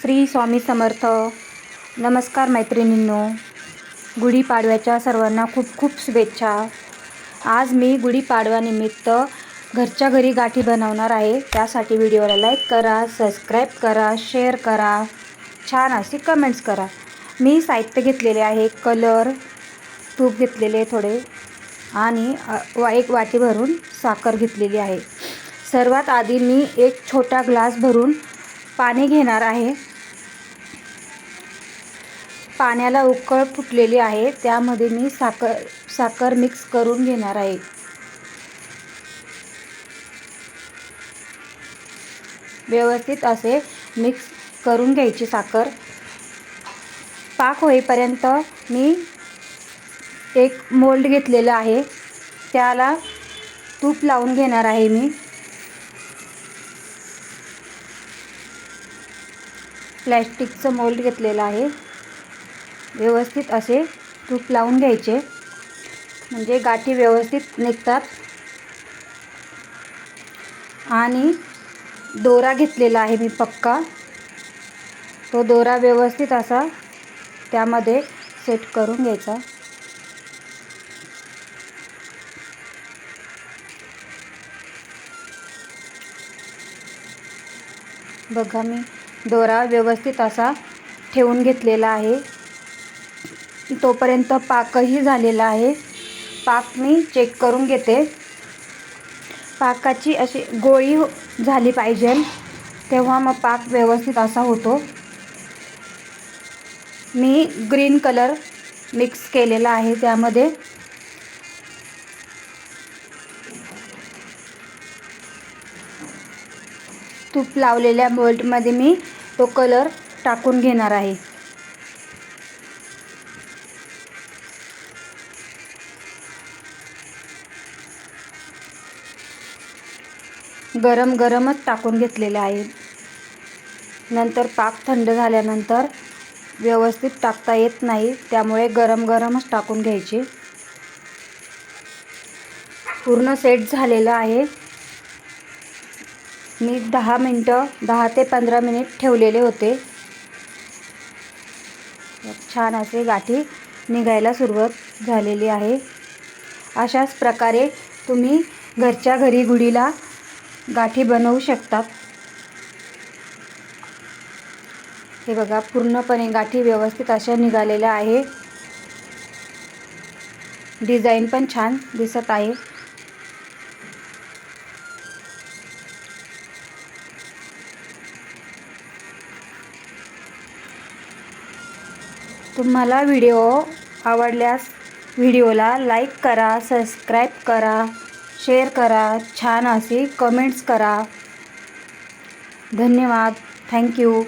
श्री स्वामी समर्थ. नमस्कार मैत्रिणींनो. गुढीपाडव्याच्या सर्वांना खूप खूप शुभेच्छा. आज मी गुढीपाडव्यानिमित्त घरच्या घरी गाठी बनवणार आहे. त्यासाठी व्हिडिओला लाईक करा सबस्क्राईब करा शेअर करा. छान अशी कमेंट्स करा. मी साहित्य घेतलेले आहे कलर तूप घेतलेले थोडे आणि एक वाटी भरून साखर घेतलेली आहे. सर्वात आधी मी एक छोटा ग्लास भरून पाणी घेणार आहे. पाण्याला उकळ फुटलेली आहे त्यामध्ये मी साखर साखर मिक्स करून घेणार आहे. व्यवस्थित असे मिक्स करून घ्यायची साखर. पाक होईपर्यंत मी एक मोल्ड घेतलेलं आहे त्याला तूप लावून घेणार आहे मी. प्लॅस्टिकचं मोल्ड घेतलेलं आहे. व्यवस्थित असे तूप लावून घ्यायचे. म्हणजे गाठी व्यवस्थित निघतात. आणि दोरा घेतलेला आहे मी पक्का. तो दोरा व्यवस्थित असा त्यामध्ये सेट करून घ्यायचा. बघा मी दोरा व्यवस्थित असा ठेवून घेतलेला आहे. तोपर्यंत पाकही झालेला आहे. पाक मी चेक करून घेते. पाकाची अशी गोळी हो- झाली पाहिजे. तेव्हा मग पाक व्यवस्थित असा होतो. मी ग्रीन कलर मिक्स केलेला आहे त्यामध्ये. तूप लावलेल्या बोल्टमध्ये मी तो कलर टाकून घेणार आहे. गरम गरमच टाकून घेतलेले आहे. नंतर पाक थंड झाल्यानंतर व्यवस्थित टाकता येत नाही त्यामुळे गरम गरमच टाकून घ्यायचे. पूर्ण सेट झालेलं आहे. मी दहा मिनटं दहा ते पंधरा मिनिट ठेवलेले होते. छान असे गाठी निघायला सुरुवात झालेली आहे. अशाच प्रकारे तुम्ही घरच्या घरी गुढीला गाठी बनवू शकतात. हे बघा पूर्णपणे गाठी व्यवस्थित अशा निघालेल्या आहे डिझाईन पण छान दिसत आहे. तुम्हाला व्हिडिओ आवडल्यास व्हिडिओला लाईक करा सबस्क्राईब करा. शेअर करा छान असे कमेंट्स करा. धन्यवाद. थँक्यू